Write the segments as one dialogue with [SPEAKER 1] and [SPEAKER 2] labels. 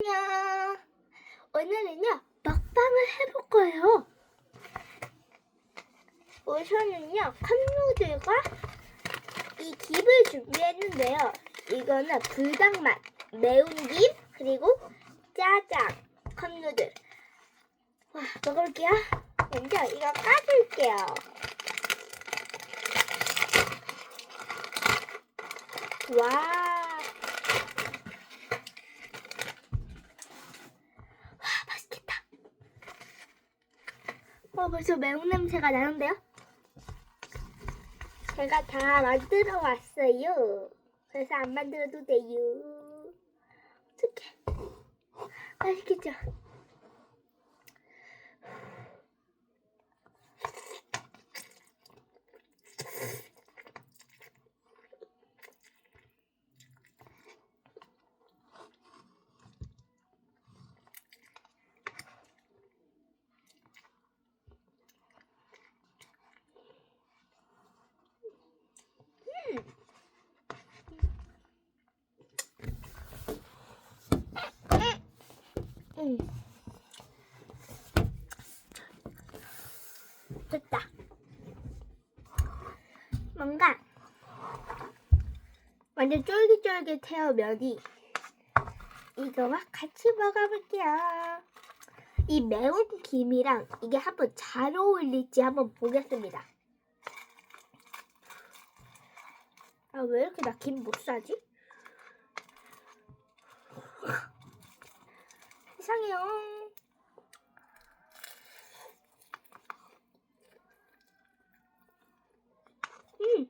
[SPEAKER 1] 안녕. 오늘은요 먹방을 해볼 거예요. 우선은요 컵누들과 이 김을 준비했는데요. 이거는 불닭맛, 매운 김 그리고 짜장 컵누들. 와 먹어볼게요. 먼저 이거 까줄게요. 와. 와 맛있겠다. 어 벌써 매운 냄새가 나는데요? 제가 다 만들어 왔어요. 그래서 안 만들어도 돼요. 어떡해. 맛있겠죠? 응. 됐다. 뭔가 완전 쫄깃쫄깃해요 면이. 이거와 같이 먹어볼게요. 이 매운 김이랑 이게 한번 잘 어울릴지 한번 보겠습니다. 아 왜 이렇게 나 김 못 사지? 음.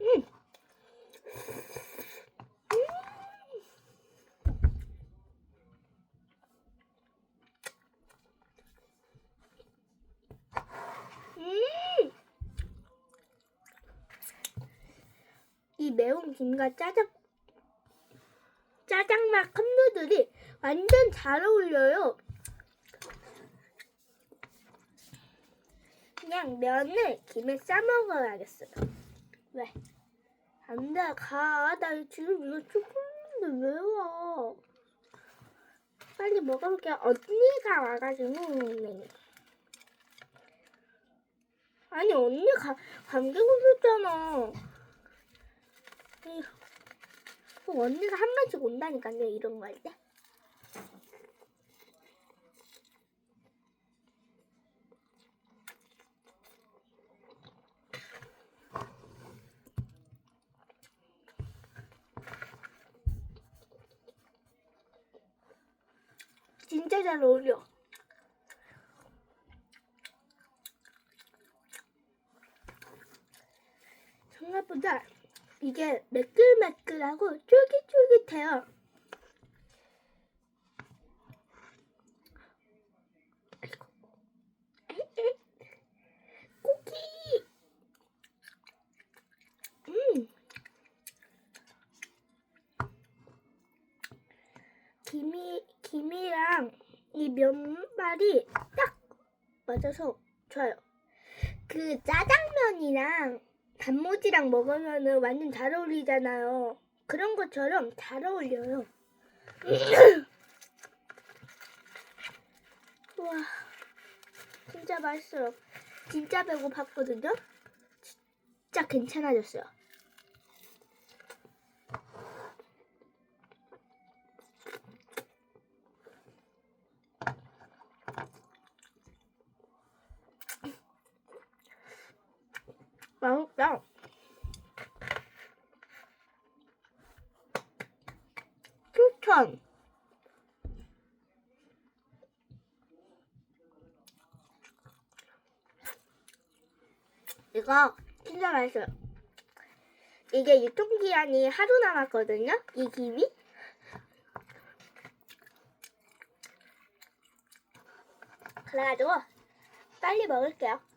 [SPEAKER 1] 음. 음! 이 매운 김과 짜장 짜장맛 컵누들이 완전 잘 어울려요. 그냥 면을 김에 싸 먹어야겠어요. 왜? 안 돼, 가. 나 지금 이거 왜 와? 빨리 먹어볼게요. 언니가 와가지고. 네. 아니 언니 가, 감기 걸렸잖아. 언니가 한 번씩 온다니까요 이런 거 할 때. 진짜 잘 어울려. 생각보다 이게 매끌매끌하고 쫄깃쫄깃해요. 고기. 음. 김이 김이랑 이 면발이 딱 맞아서 좋아요. 그 짜장면이랑 단무지랑 먹으면은 완전 잘 어울리잖아요. 그런 것처럼 잘 어울려요. 와, 진짜 맛있어요. 진짜 배고팠거든요. 진짜 괜찮아졌어요. 맛있다. 추천. 이거 진짜 맛있어요. 이게 유통기한이 하루 남았거든요. 이 김이. 그래가지고 빨리 먹을게요.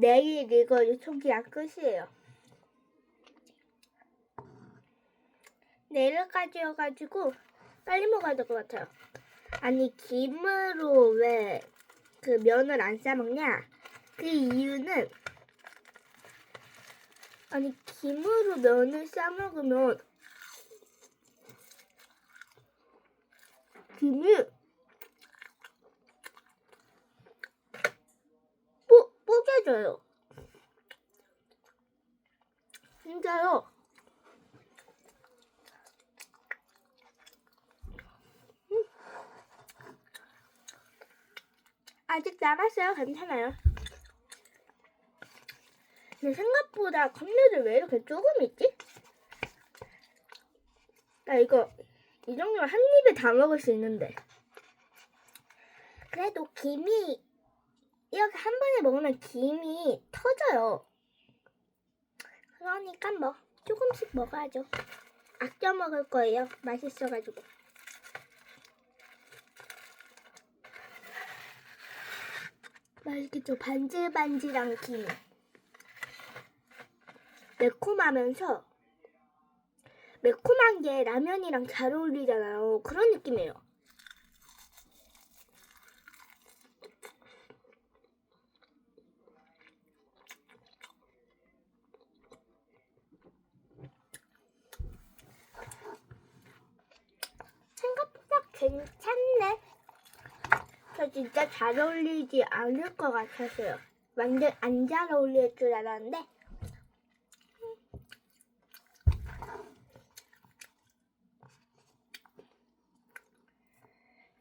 [SPEAKER 1] 내일 이거 유통기한 끝이에요. 내일까지여가지고 빨리 먹어야 될 것 같아요. 아니 김으로 왜 그 면을 안 싸먹냐? 그 이유는 아니 김으로 면을 싸먹으면 김이 뽀개져요. 진짜요. 음. 아직 남았어요. 괜찮아요. 근데 생각보다 컵라면 왜 이렇게 조금 있지? 나 이거 이 정도면 한 입에 다 먹을 수 있는데. 그래도 김이 이렇게 한 번에 먹으면 김이 터져요. 그러니까 뭐 조금씩 먹어야죠. 아껴 먹을 거예요. 맛있어가지고. 맛있겠죠? 반질반질한 김. 매콤하면서 매콤한 게 라면이랑 잘 어울리잖아요. 그런 느낌이에요. 생각보다 괜찮네. 저 진짜 잘 어울리지 않을 것 같았어요. 완전 안 잘 어울릴 줄 알았는데.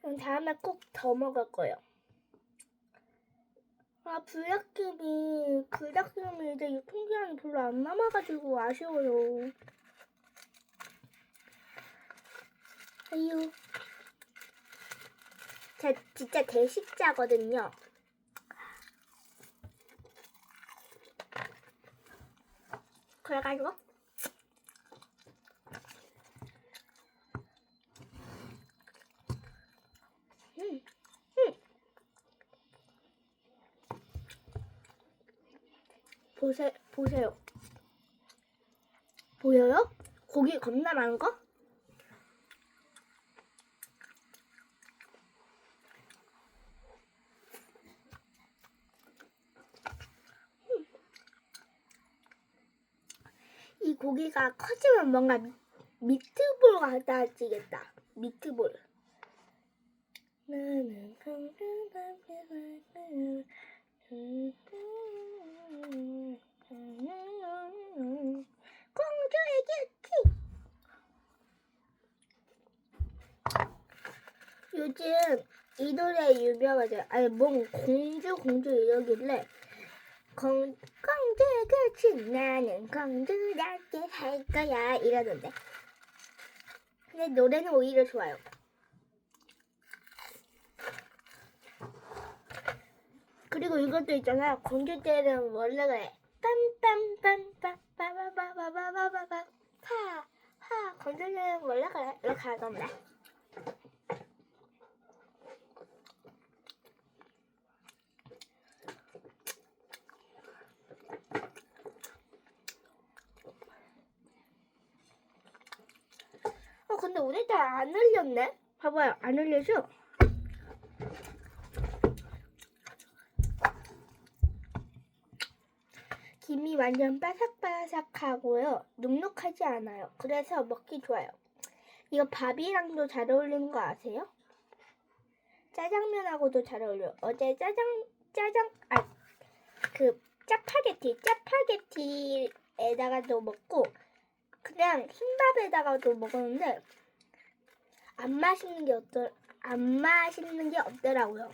[SPEAKER 1] 그럼 다음에 꼭 더 먹을 거예요. 아, 불닭김이, 불닭김이 이제 유통기한이 별로 안 남아가지고 아쉬워요. 아유. 제 진짜 대식자거든요. 그래가지고. 보세 보세요. 보여요? 고기 겁나 많은 거? 이 고기가 커지면 뭔가 미, 미트볼 같아지겠다. 미트볼. 공주의 곁이 요즘 이 노래 유명하죠. 아니 뭔 공주 공주 이러길래 공, 끝이 나는 건드럽게 할 거야 이러던데 근데 노래는 오히려 좋아요 그리고 이것도 있잖아 공주 때는 원래 그래 빰빰빰빰빠바바바바바바바하하 공주 때는 원래 그래 이렇게 할 겁니다 어 근데 오늘따라 안 흘렸네? 봐봐요. 안 흘려죠? 김이 완전 바삭바삭하고요. 눅눅하지 않아요. 그래서 먹기 좋아요. 이거 밥이랑도 잘 어울리는 거 아세요? 짜장면하고도 잘 어울려요. 어제 짜장 짜장 아 그 짜파게티 짜파게티에다가도 먹고 그냥 흰밥에다가도 먹었는데 안 맛있는 게 없더 안 맛있는 게 없더라고요.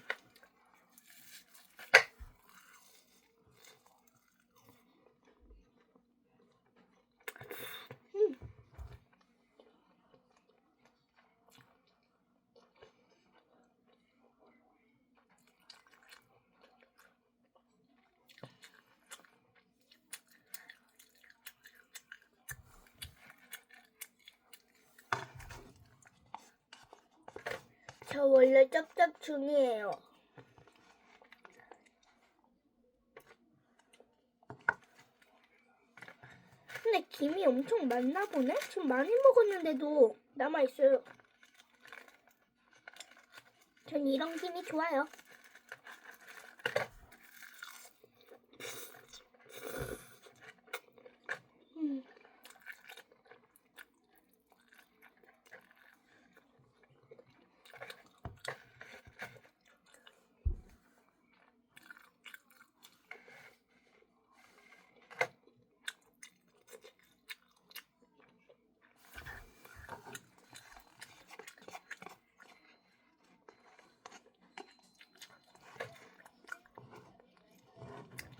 [SPEAKER 1] 저 원래 짝짝충이에요. 근데 김이 엄청 많나 보네? 지금 많이 먹었는데도 남아있어요. 전 이런 김이 좋아요.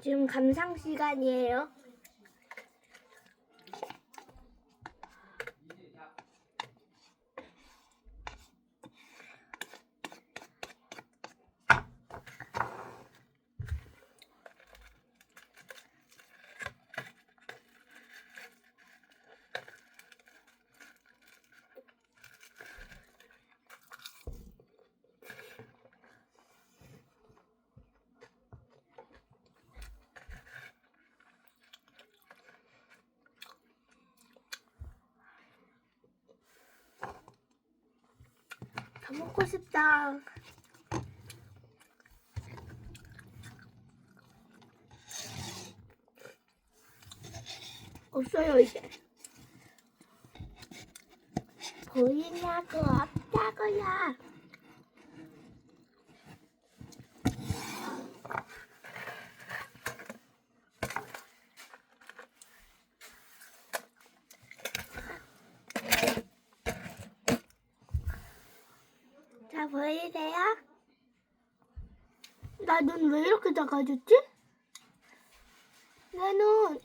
[SPEAKER 1] 지금 감상 시간이에요. 다 먹고 싶다. 없어요 이제. 보이냐고 없다고요. 자 보이세요? 나 눈 왜 이렇게 작아졌지? 내 눈.